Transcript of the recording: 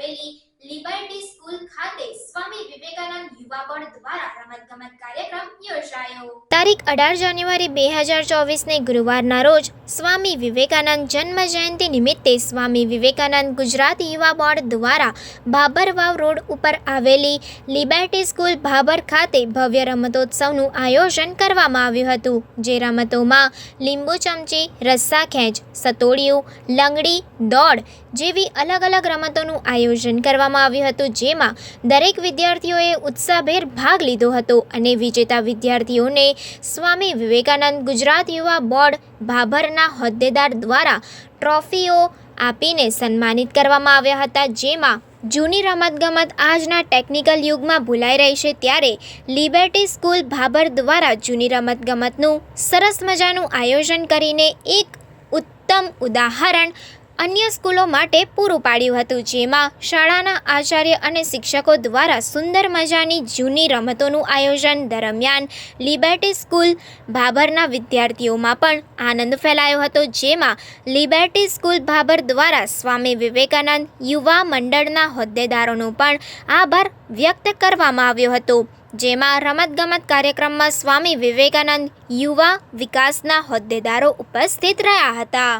આવેલી liberty school ખાતે સ્વામી વિવેકાનંદ યુવા બળ દ્વારા રમતગમત કાર્યક્રમ યોજાયો. તારીખ અઢાર જાન્યુઆરી બે હજાર ચોવીસને ગુરુવારના રોજ સ્વામી વિવેકાનંદ જન્મ જયંતિ નિમિત્તે સ્વામી વિવેકાનંદ ગુજરાત યુવા બોર્ડ દ્વારા ભાભરવાવ રોડ ઉપર આવેલી લિબર્ટી સ્કૂલ ભાભર ખાતે ભવ્ય રમતોત્સવનું આયોજન કરવામાં આવ્યું હતું, જે રમતોમાં લીંબુ ચમચી, રસ્સા ખેંચ સતોડિયું લંગડી, દોડ જેવી અલગ અલગ રમતોનું આયોજન કરવામાં આવ્યું હતું, જેમાં દરેક વિદ્યાર્થીઓએ ઉત્સાહભેર ભાગ લીધો હતો અને વિજેતા વિદ્યાર્થીઓને સ્વામી વિવેકાનંદ ગુજરાત યુવા બોર્ડ ભાભરના હોદ્દેદાર દ્વારા ટ્રોફીઓ આપીને સન્માનિત કરવામાં આવ્યા હતા. જેમાં જૂની રમતગમત આજના ટેકનિકલ યુગમાં ભૂલાઈ રહી છે ત્યારે લિબર્ટી સ્કૂલ ભાભર દ્વારા જૂની રમતગમતનું સરસ મજાનું આયોજન કરીને એક ઉત્તમ ઉદાહરણ અન્ય સ્કૂલો માટે પૂરું પાડ્યું હતું, જેમાં શાળાના આચાર્ય અને શિક્ષકો દ્વારા સુંદર મજાની જૂની રમતોનું આયોજન દરમિયાન લિબર્ટી સ્કૂલ ભાભરના વિદ્યાર્થીઓમાં પણ આનંદ ફેલાયો હતો, જેમાં લિબર્ટી સ્કૂલ ભાભર દ્વારા સ્વામી વિવેકાનંદ યુવા મંડળના હોદ્દેદારોનો પણ આભાર વ્યક્ત કરવામાં આવ્યો હતો, જેમાં રમતગમત કાર્યક્રમમાં સ્વામી વિવેકાનંદ યુવા વિકાસના હોદ્દેદારો ઉપસ્થિત રહ્યા હતા.